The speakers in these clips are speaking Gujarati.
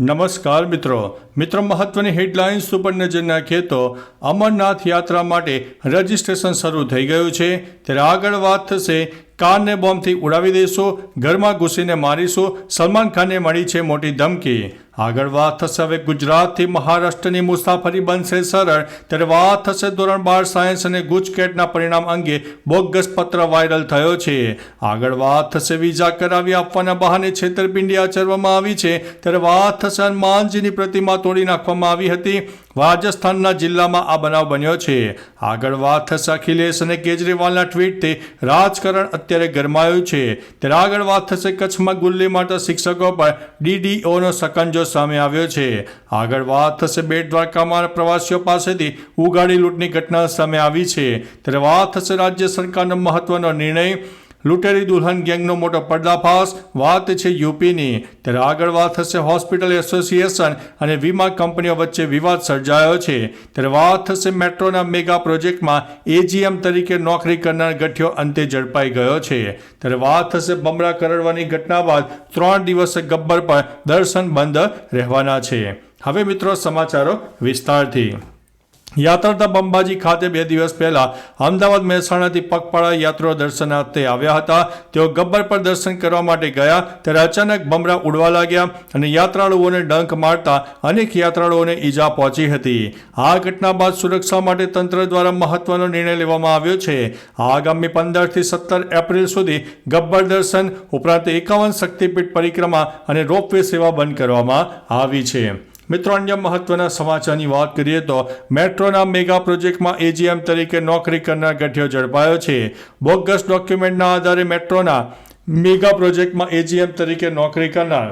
નમસ્કાર મિત્રો. મિત્રો, મહત્વની હેડલાઇન્સ ઉપર નજર નાખીએ તો અમરનાથ યાત્રા માટે રજિસ્ટ્રેશન શરૂ થઈ ગયું છે. ત્યારે આગળ વાત થશે કારને બોમ્બથી ઉડાવી દઈશો ઘરમાં ઘૂસીને મારીશું, સલમાન ખાનને મળી છે મોટી ધમકી. આગળ વાત થશે હવે ગુજરાતથી, મહારાષ્ટ્રની મુસાફરી બનશે સરળ, ત્યારે વાત થશે ધોરણ બાર સાયન્સ અને ગુજકેટના પરિણામ અંગે બોગસ પત્ર વાયરલ થયો છે. આગળ વાત થશે વિઝા કરાવી આપવાના બહાને છેતરપિંડી આચરવામાં આવી છે, ત્યારે વાત થશે હનુમાનજીની પ્રતિમા તોડી નાખવામાં આવી હતી. રાજસ્થાનના જિલ્લામાં આ બનાવ બન્યો છે. આગળ વાત થશે અખિલેશ અને કેજરીવાલના ટ્વીટથી રાજકારણ અત્યારે ગરમાયું છે. ત્યારે આગળ વાત થશે કચ્છમાં ગુલ્લી મારતા શિક્ષકો પર ડીડીઓનો સકંજો સામે આવ્યો છે. આગળ વાત થશે બેટ દ્વારકામાં પ્રવાસીઓ પાસેથી ઉગાડી લૂંટની ઘટના સામે આવી છે. ત્યારે વાત થશે રાજ્ય સરકારનો મહત્વનો નિર્ણય લૂંટેરી દુલ્હન ગેંગનો મોટો પર્દાફાશ. વાત છે યુપીની. ત્યારે આગળ વાત થશે હોસ્પિટલ એસોસિએશન અને વીમા કંપનીઓ વચ્ચે વિવાદ સર્જાયો છે. ત્યારે વાત થશે મેટ્રોના મેગા પ્રોજેક્ટમાં એજીએમ તરીકે નોકરી કરનાર ગઠિયો અંતે ઝડપાઈ ગયો છે. ત્યારે વાત થશે બમરા કરડવાની ઘટના બાદ ત્રણ દિવસે ગબ્બર પર દર્શન બંધ રહેવાના છે. હવે મિત્રો સમાચારો વિસ્તારથી. યાત્રાધામ અંબાજી ખાતે બે દિવસ પહેલા અમદાવાદ મહેસાણાથી પગપાળા યાત્રીઓ દર્શનાર્થે આવ્યા હતા. તેઓ ગબ્બર પર દર્શન કરવા માટે ગયા, ત્યારે અચાનક બમરા ઉડવા લાગ્યા અને યાત્રાળુઓને ડંખ મારતા અનેક યાત્રાળુઓને ઈજા પહોંચી હતી. આ ઘટના બાદ સુરક્ષા માટે તંત્ર દ્વારા મહત્વનો નિર્ણય લેવામાં આવ્યો છે. આગામી પંદરથી સત્તર એપ્રિલ સુધી ગબ્બર દર્શન ઉપરાંત એકાવન શક્તિપીઠ પરિક્રમા અને રોપવે સેવા બંધ કરવામાં આવી છે. મિત્રો, અન્ય મહત્વના સમાચારની વાત કરીએ તો મેટ્રોના મેગા પ્રોજેક્ટમાં એજીએમ તરીકે નોકરી કરનાર ગઠિયો ઝડપાયો છે. બોગસ ડોક્યુમેન્ટના આધારે મેટ્રોના મેગા પ્રોજેક્ટમાં એજીએમ તરીકે નોકરી કરનાર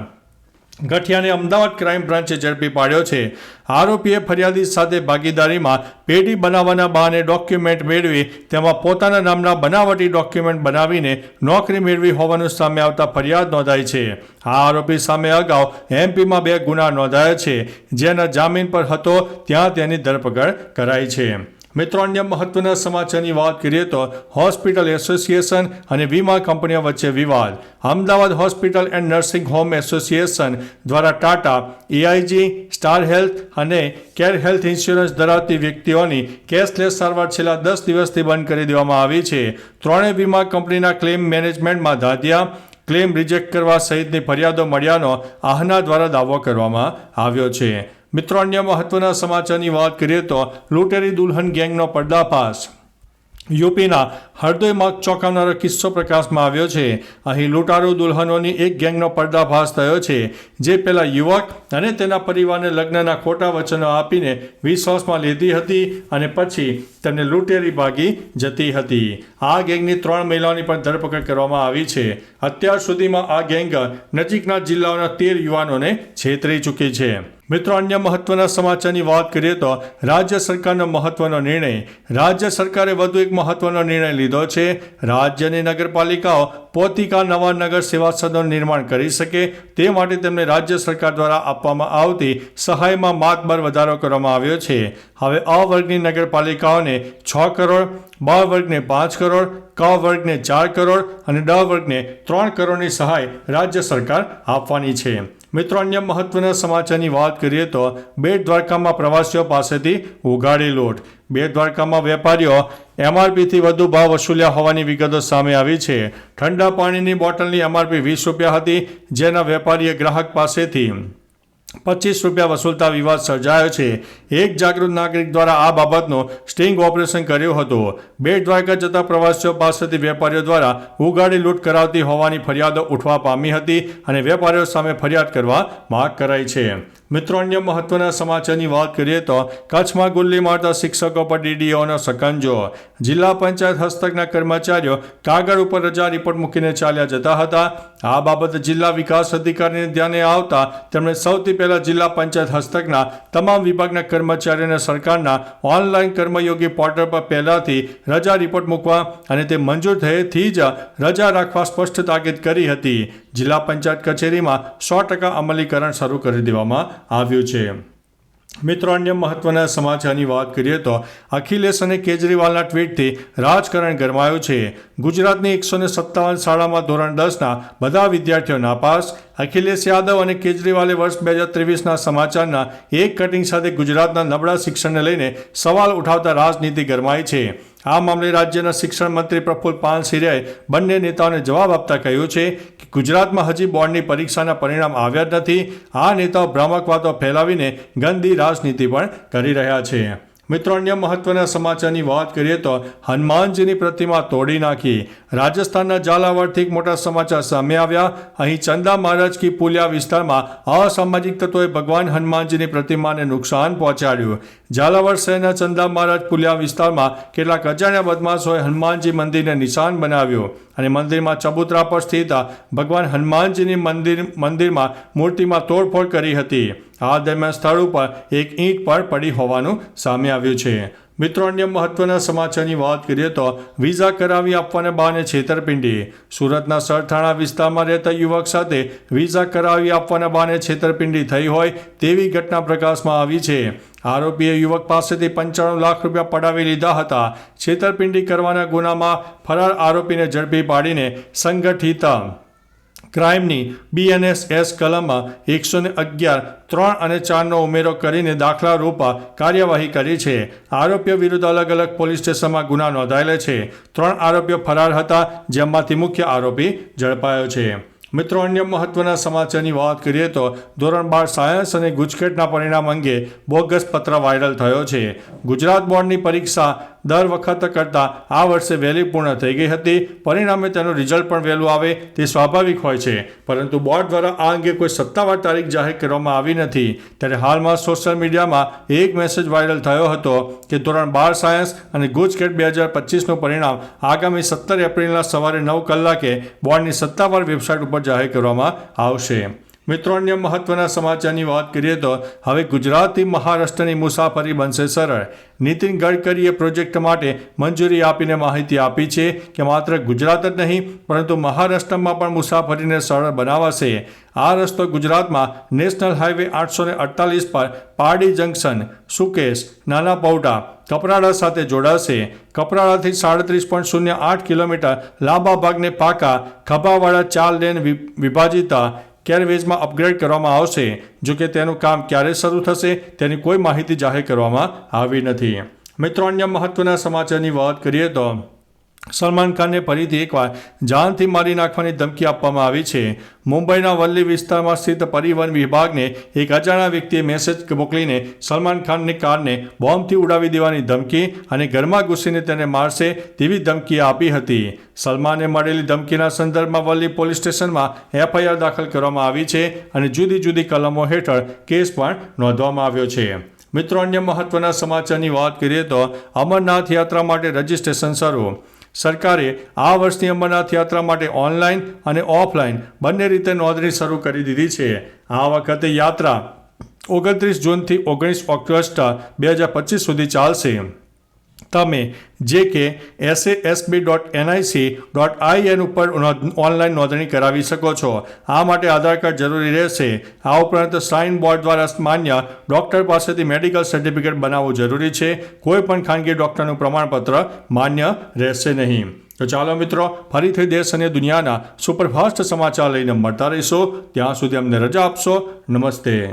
ગઠિયાને અમદાવાદ ક્રાઇમ બ્રાન્ચે ઝડપી પાડ્યો છે. આરોપીએ ફરિયાદી સાથે ભાગીદારીમાં પેઢી બનાવવાના બહાને ડોક્યુમેન્ટ મેળવી, તેમાં પોતાના નામના બનાવટી ડોક્યુમેન્ટ બનાવીને નોકરી મેળવી હોવાનું સામે આવતા ફરિયાદ નોંધાઈ છે. આ આરોપી સામે અગાઉ એમપીમાં બે ગુના નોંધાયા છે. જેના જામીન પર હતો, ત્યાં તેની ધરપકડ કરાઈ છે. મિત્રો, અન્ય મહત્વના સમાચારની વાત કરીએ તો હોસ્પિટલ એસોસિએશન અને વીમા કંપનીઓ વચ્ચે વિવાદ. Ahmedabad hospital and nursing home association દ્વારા ટાટા, એઆઈજી, સ્ટાર હેલ્થ અને કેર હેલ્થ ઇન્સ્યોરન્સ ધરાવતી વ્યક્તિઓની કેશલેસ સારવાર છેલ્લા દસ દિવસથી બંધ કરી દેવામાં આવી છે. ત્રણેય વીમા કંપનીના ક્લેમ મેનેજમેન્ટમાં ધાધ્યા, ક્લેમ રિજેક્ટ કરવા સહિતની ફરિયાદો મળ્યાનો આહના દ્વારા દાવો કરવામાં આવ્યો છે. મિત્રો, અન્ય મહત્વના સમાચારની વાત કરીએ તો લૂંટેરી દુલ્હન ગેંગનો પર્દાફાશ. યુપીના હરદોઈમાં ચોંકાવનારો કિસ્સો પ્રકાશમાં આવ્યો છે. અહીં લૂંટારૂ દુલ્હનોની એક ગેંગનો પર્દાફાશ થયો છે. જે પેલા યુવક અને તેના પરિવારને લગ્નના ખોટા વચનો આપીને વિશ્વાસમાં લીધી હતી અને પછી તેમને લૂંટેરી ભાગી જતી હતી. આ ગેંગની ત્રણ મહિલાઓની પણ ધરપકડ કરવામાં આવી છે. અત્યાર સુધીમાં આ ગેંગ નજીકના જિલ્લાઓના તેર યુવાનોને છેતરી ચૂકી છે. મિત્રો, અન્ય મહત્વના સમાચારની વાત કરીએ તો રાજ્ય સરકારનો મહત્વનો નિર્ણય, રાજ્ય સરકારે વધુ એક મહત્વનો નિર્ણય લીધો છે. રાજ્યની નગરપાલિકાઓ પોતિકા નવા નગર સેવા સદનનું નિર્માણ કરી શકે, તે માટે તેમને રાજ્ય સરકાર દ્વારા આપવામાં આવતી સહાયમાં માતબર વધારો કરવામાં આવ્યો છે. હવે અ વર્ગની નગરપાલિકાઓને છ કરોડ, બ વર્ગને પાંચ કરોડ, ક વર્ગને ચાર કરોડ અને ડ વર્ગને ત્રણ કરોડની સહાય રાજ્ય સરકાર આપવાની છે. મિત્રો, અન્ય મહત્વના સમાચારની વાત કરીએ તો બેટ દ્વારકામાં પ્રવાસીઓ પાસેથી ઉગાડી લૂંટ. બેટ દ્વારકામાં વેપારીઓ એમઆરપીથી વધુ ભાવ વસૂલ્યા હોવાની વિગતો સામે આવી છે. ઠંડા પાણીની બોટલની એમઆરપી વીસ રૂપિયા હતી, જેના વેપારીએ ગ્રાહક પાસેથી પચીસ રૂપિયા વસૂલતા વિવાદ સર્જાયો છે. એક જાગૃત નાગરિક દ્વારા આ બાબતનો સ્ટિંગ ઓપરેશન કર્યું હતું. બેટ દ્વારકા જતા પ્રવાસીઓ પાસેથી વેપારીઓ દ્વારા ઉગાડી લૂંટ કરાવતી હોવાની ફરિયાદો ઉઠવા પામી હતી અને વેપારીઓ સામે ફરિયાદ કરવા માગ કરાઈ છે. મિત્રો, અન્ય મહત્વના સમાચારની વાત કરીએ તો કચ્છમાં ગુલ્લી મારતા શિક્ષકો પર ડીડીઓનો સકંજો. જિલ્લા પંચાયત હસ્તકના કર્મચારીઓ કાગળ ઉપર રજા રિપોર્ટ મૂકીને ચાલ્યા જતા હતા. આ બાબતે જિલ્લા વિકાસ અધિકારીને ધ્યાને આવતા તેમણે સૌથી પહેલા જિલ્લા પંચાયત હસ્તકના તમામ વિભાગના કર્મચારીઓને સરકારના ઓનલાઈન કર્મયોગી પોર્ટલ પર પહેલાથી રજા રિપોર્ટ મૂકવા અને તે મંજૂર થયેથી જ રજા રાખવા સ્પષ્ટ તાકીદ કરી હતી. જિલ્લા પંચાયત કચેરીમાં સો ટકા અમલીકરણ શરૂ કરી દેવામાં આવ્યું છે. મિત્રો, અન્ય મહત્વના સમાચારની વાત કરીએ તો અખિલેશ અને કેજરીવાલના ટ્વીટથી રાજકારણ ગરમાયું છે. ગુજરાતની એકસો ને સત્તાવન શાળામાં ધોરણ દસના બધા વિદ્યાર્થીઓ નાપાસ. અખિલેશ યાદવ અને કેજરીવાલે વર્ષ બે હજાર ત્રેવીસના સમાચારના એક કટિંગ સાથે ગુજરાતના નબળા શિક્ષણને લઈને સવાલ ઉઠાવતા રાજનીતિ ગરમાઈ છે. આ મામલે રાજ્યના શિક્ષણ મંત્રી પ્રફુલ્લ પાનસિરિયાએ બંને નેતાઓને જવાબ આપતા કહ્યું છે કે ગુજરાતમાં હજી બોર્ડની પરીક્ષાના પરિણામ આવ્યા નથી. આ નેતાઓ ભ્રામક વાતો ફેલાવીને ગંદી રાજનીતિ પણ કરી રહ્યા છે. મિત્રો, અન્ય મહત્વના સમાચારની વાત કરીએ તો હનુમાનજીની પ્રતિમા તોડી નાખી. રાજસ્થાનના ઝાલાવાડથી એક મોટા સમાચાર સામે આવ્યા. અહીં ચંદા મહારાજ કી પુલિયા વિસ્તારમાં અસામાજિક તત્વોએ ભગવાન હનુમાનજીની પ્રતિમાને નુકસાન પહોંચાડ્યું. ઝાલાવાડ શહેરના ચંદા મહારાજ પુલિયા વિસ્તારમાં કેટલાક અજાણ્યા બદમાશોએ હનુમાનજી મંદિરને નિશાન બનાવ્યું અને મંદિરમાં ચબૂતરા પર સ્થિત ભગવાન હનુમાનજીની મંદિર, મંદિરમાં મૂર્તિમાં તોડફોડ કરી હતી. આ દરમિયાન સ્થળ ઉપર એક ઈંટ પણ પડી હોવાનું સામે આવ્યું છે. મિત્રો, અન્ય મહત્વના સમાચારની વાત કરીએ તો વિઝા કરાવી આપવાને બહાને છેતરપિંડી. સુરતના સરથાણા વિસ્તારમાં રહેતા યુવક સાથે વિઝા કરાવી આપવાના બહાને છેતરપિંડી થઈ હોય તેવી ઘટના પ્રકાશમાં આવી છે. આરોપીએ યુવક પાસેથી પંચાણું લાખ રૂપિયા પડાવી લીધા હતા. છેતરપિંડી કરવાના ગુનામાં ફરાર આરોપીને ઝડપી પાડીને સંગઠિત ક્રાઇમની બીએનએસએસ કલમમાં એકસો ને અગિયાર, ત્રણ અને ચારનો ઉમેરો કરીને દાખલા રૂપ કાર્યવાહી કરી છે. આરોપીઓ વિરુદ્ધ અલગ અલગ પોલીસ સ્ટેશનમાં ગુના નોંધાયેલા છે. ત્રણ આરોપીઓ ફરાર હતા, જેમાંથી મુખ્ય આરોપી ઝડપાયો છે. મિત્રો, અન્ય મહત્વના સમાચારની વાત કરીએ તો ધોરણ બાર સાયન્સ અને ગુજકેટના પરિણામ અંગે બોગસ પત્ર વાયરલ થયો છે. ગુજરાત બોર્ડની પરીક્ષા દર વખત કરતાં આ વર્ષે વહેલી પૂર્ણ થઈ ગઈ હતી. પરિણામે તેનું રિઝલ્ટ પણ વહેલું આવે તે સ્વાભાવિક હોય છે. પરંતુ બોર્ડ દ્વારા આ અંગે કોઈ સત્તાવાર તારીખ જાહેર કરવામાં આવી નથી. ત્યારે હાલમાં સોશિયલ મીડિયામાં એક મેસેજ વાયરલ થયો હતો કે ધોરણ બાર સાયન્સ અને ગુજકેટ બે હજાર પચીસનું પરિણામ આગામી સત્તર એપ્રિલના સવારે નવ કલાકે બોર્ડની સત્તાવાર વેબસાઇટ ઉપર જાહેર કરવામાં આવશે. મિત્રો, અન્ય મહત્વના સમાચારની વાત કરીએ તો હવે ગુજરાતથી મહારાષ્ટ્રની મુસાફરી બનશે સરળ. નીતિન ગડકરીએ પ્રોજેક્ટ માટે મંજૂરી આપીને માહિતી આપી છે કે માત્ર ગુજરાત જ નહીં, પરંતુ મહારાષ્ટ્રમાં પણ મુસાફરીને સરળ બનાવાશે. આ રસ્તો ગુજરાતમાં નેશનલ હાઈવે આઠસો ને અડતાલીસ પર પારડી જંકશન, સુકેશ, નાના પૌટા કપરાડા સાથે જોડાશે. કપરાડાથી સાડત્રીસ પોઈન્ટ શૂન્ય આઠ કિલોમીટર લાંબા ભાગને પાકા ખભાવાળા ચાર લેન વિભાજિત કેરવેઝમાં અપગ્રેડ કરવામાં આવશે. જો કે તેનું કામ ક્યારે શરૂ થશે તેની કોઈ માહિતી જાહેર કરવામાં આવી નથી. મિત્રો, અન્ય મહત્વના સમાચારની વાત કરીએ તો સલમાન ખાનને ફરીથી એકવાર જાનથી મારી નાખવાની ધમકી આપવામાં આવી છે. મુંબઈના વલ્લી વિસ્તારમાં સ્થિત પરિવહન વિભાગને એક અજાણ્યા વ્યક્તિએ મેસેજ મોકલીને સલમાન ખાનની કારને બોમ્બથી ઉડાવી દેવાની ધમકી અને ઘરમાં ઘૂસીને તેને મારશે તેવી ધમકી આપી હતી. સલમાને મળેલી ધમકીના સંદર્ભમાં વલ્લી પોલીસ સ્ટેશનમાં એફઆઈઆર દાખલ કરવામાં આવી છે અને જુદી જુદી કલમો હેઠળ કેસ પણ નોંધવામાં આવ્યો છે. મિત્રો, અન્ય મહત્વના સમાચારની વાત કરીએ તો અમરનાથ યાત્રા માટે રજીસ્ટ્રેશન શરૂ. સરકારે આ વર્ષની અમરનાથ યાત્રા માટે ઓનલાઈન અને ઓફલાઈન બંને રીતે નોંધણી શરૂ કરી દીધી છે. આ વખતે યાત્રા ઓગણત્રીસ જૂનથી ઓગણીસ ઓગસ્ટ બે હજાર પચીસ સુધી ચાલશે. તમે જે કે SASB dot NIC dot IN ઉપર નોંધ- ઓનલાઈન નોંધણી કરાવી શકો છો. આ માટે આધાર કાર્ડ જરૂરી રહેશે. આ ઉપરાંત શ્રાઇન બોર્ડ દ્વારા માન્ય ડૉક્ટર પાસેથી મેડિકલ સર્ટિફિકેટ બનાવવું જરૂરી છે. કોઈ પણ ખાનગી ડૉક્ટરનું પ્રમાણપત્ર માન્ય રહેશે નહીં. તો ચાલો મિત્રો, ફરીથી દેશ અને દુનિયાના સુપરફાસ્ટ સમાચાર લઈને મળતા રહીશું. ત્યાં સુધી અમને રજા આપશો. નમસ્તે.